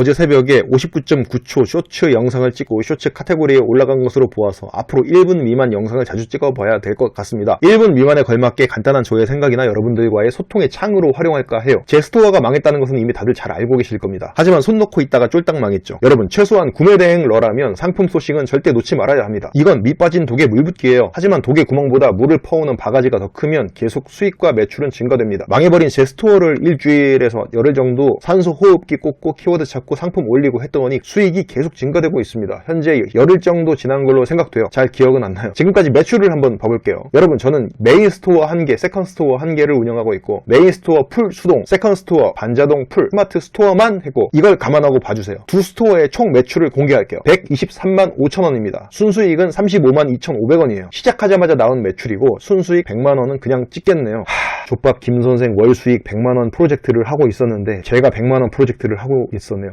어제 새벽에 59.9초 쇼츠 영상을 찍고 쇼츠 카테고리에 올라간 것으로 보아서 앞으로 1분 미만 영상을 자주 찍어봐야 될 것 같습니다. 1분 미만에 걸맞게 간단한 저의 생각이나 여러분들과의 소통의 창으로 활용할까 해요. 제 스토어가 망했다는 것은 이미 다들 잘 알고 계실 겁니다. 하지만 손 놓고 있다가 쫄딱 망했죠. 여러분 최소한 구매 대행 러라면 상품 소식은 절대 놓지 말아야 합니다. 이건 밑 빠진 독에 물 붓기예요. 하지만 독의 구멍보다 물을 퍼오는 바가지가 더 크면 계속 수익과 매출은 증가됩니다. 망해버린 제 스토어를 일주일에서 열흘 정도 산소 호흡기 꽂고 키워드 찾고 상품 올리고 했더니 수익이 계속 증가되고 있습니다. 현재 열흘 정도 지난 걸로 생각돼요. 잘 기억은 안 나요. 지금까지 매출을 한번 봐볼게요. 여러분 저는 메인 스토어 한 개, 세컨 스토어 한 개를 운영하고 있고 메인 스토어 풀 수동, 세컨 스토어 반자동 풀 스마트 스토어만 했고 이걸 감안하고 봐주세요. 두 스토어의 총 매출을 공개할게요. 123만 5천 원입니다. 순수익은 35만 2,500원이에요. 시작하자마자 나온 매출이고 순수익 100만 원은 그냥 찍겠네요. 하, 족밥 김 선생 월 수익 100만 원 프로젝트를 하고 있었는데 제가 100만 원 프로젝트를 하고 있었네요.